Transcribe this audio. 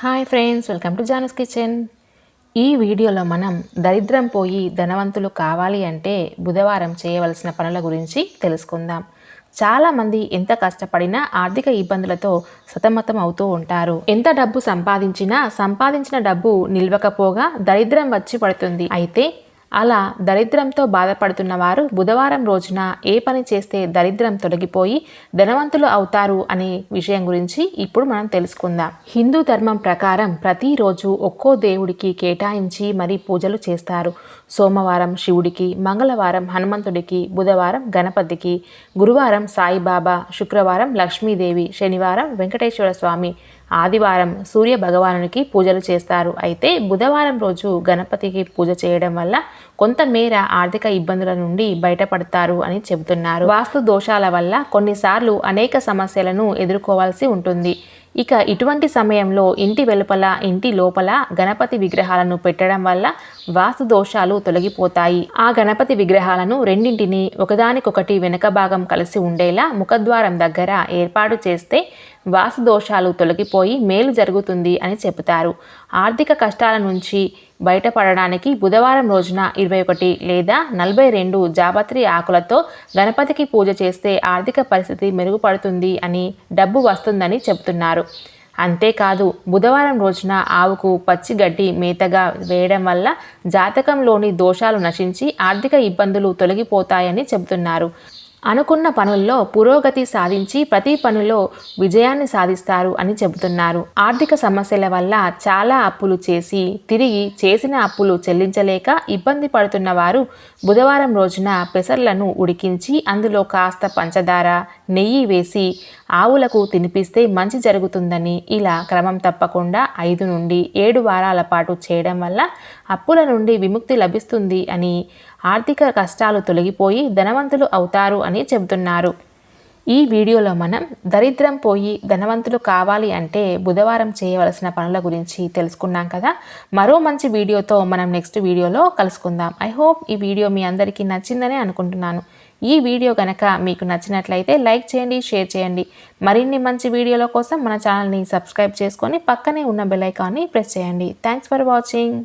Hi friends welcome to Janas kitchen. ఈ వీడియోలో మనం దరిద్రం పోయి ధనవంతులు కావాలి అంటే బుధవారం చేయవలసిన పనుల గురించి తెలుసుకుందాం. చాలామంది ఎంత కష్టపడినా ఆర్థిక ఇబ్బందులతో సతమతం అవుతూ ఉంటారు. ఎంత డబ్బు సంపాదించినా సంపాదించిన డబ్బు నిల్వకపోగా దరిద్రం వచ్చి పడుతుంది. అయితే అలా దరిద్రంతో బాధపడుతున్న వారు బుధవారం రోజున ఏ పని చేస్తే దరిద్రం తొలగిపోయి ధనవంతులు అవుతారు అనే విషయం గురించి ఇప్పుడు మనం తెలుసుకుందాం. హిందూ ధర్మం ప్రకారం ప్రతిరోజు ఒక్కో దేవుడికి కేటాయించి మరి పూజలు చేస్తారు. సోమవారం శివుడికి మంగళవారం హనుమంతుడికి బుధవారం గణపతికి గురువారం సాయిబాబా శుక్రవారం లక్ష్మీదేవి శనివారం వెంకటేశ్వర స్వామి ఆదివారం సూర్య భగవానునికి పూజలు చేస్తారు. అయితే బుధవారం రోజు గణపతికి పూజ చేయడం వల్ల కొంతమేర ఆర్థిక ఇబ్బందుల నుండి బయటపడతారు అని చెబుతున్నారు. వాస్తు దోషాల వల్ల కొన్నిసార్లు అనేక సమస్యలను ఎదుర్కోవాల్సి ఉంటుంది. ఇక ఇటువంటి సమయంలో ఇంటి వెలుపల ఇంటి లోపల గణపతి విగ్రహాలను పెట్టడం వల్ల వాస్తు దోషాలు తొలగిపోతాయి. ఆ గణపతి విగ్రహాలను రెండింటిని ఒకదానికొకటి వెనుక భాగం కలిసి ఉండేలా ముఖద్వారం దగ్గర ఏర్పాటు చేస్తే వాస్తు దోషాలు తొలగిపోయి మేలు జరుగుతుంది అని చెబుతారు. ఆర్థిక కష్టాల నుంచి బయటపడడానికి బుధవారం రోజున ఇరవై ఒకటి లేదా నలభై రెండు జాపత్రి ఆకులతో గణపతికి పూజ చేస్తే ఆర్థిక పరిస్థితి మెరుగుపడుతుంది అని డబ్బు వస్తుందని చెబుతున్నారు. అంతేకాదు బుధవారం రోజున ఆవుకు పచ్చి గడ్డి మేతగా వేయడం వల్ల జాతకంలోని దోషాలు నశించి ఆర్థిక ఇబ్బందులు తొలగిపోతాయని చెబుతున్నారు. అనుకున్న పనుల్లో పురోగతి సాధించి ప్రతి పనిలో విజయాన్ని సాధిస్తారు అని చెబుతున్నారు. ఆర్థిక సమస్యల వల్ల చాలా అప్పులు చేసి తిరిగి చేసిన అప్పులు చెల్లించలేక ఇబ్బంది పడుతున్న వారు బుధవారం రోజున పెసర్లను ఉడికించి అందులో కాస్త పంచదార నెయ్యి వేసి ఆవులకు తినిపిస్తే మంచి జరుగుతుందని ఇలా క్రమం తప్పకుండా ఐదు నుండి ఏడు వారాల పాటు చేయడం వల్ల అప్పుల నుండి విముక్తి లభిస్తుంది అని ఆర్థిక కష్టాలు తొలగిపోయి ధనవంతులు అవుతారు అని చెబుతున్నారు. ఈ వీడియోలో మనం దరిద్రం పోయి ధనవంతులు కావాలి అంటే బుధవారం చేయవలసిన పనుల గురించి తెలుసుకున్నాం కదా. మరో మంచి వీడియోతో మనం నెక్స్ట్ వీడియోలో కలుసుకుందాం. ఐ హోప్ ఈ వీడియో మీ అందరికీ నచ్చిందని అనుకుంటున్నాను. ఈ వీడియో కనుక మీకు నచ్చినట్లయితే లైక్ చేయండి షేర్ చేయండి. మరిన్ని మంచి వీడియోల కోసం మన ఛానల్ని సబ్స్క్రైబ్ చేసుకొని పక్కనే ఉన్న బెల్ ఐకాన్ని ప్రెస్ చేయండి. Thanks for watching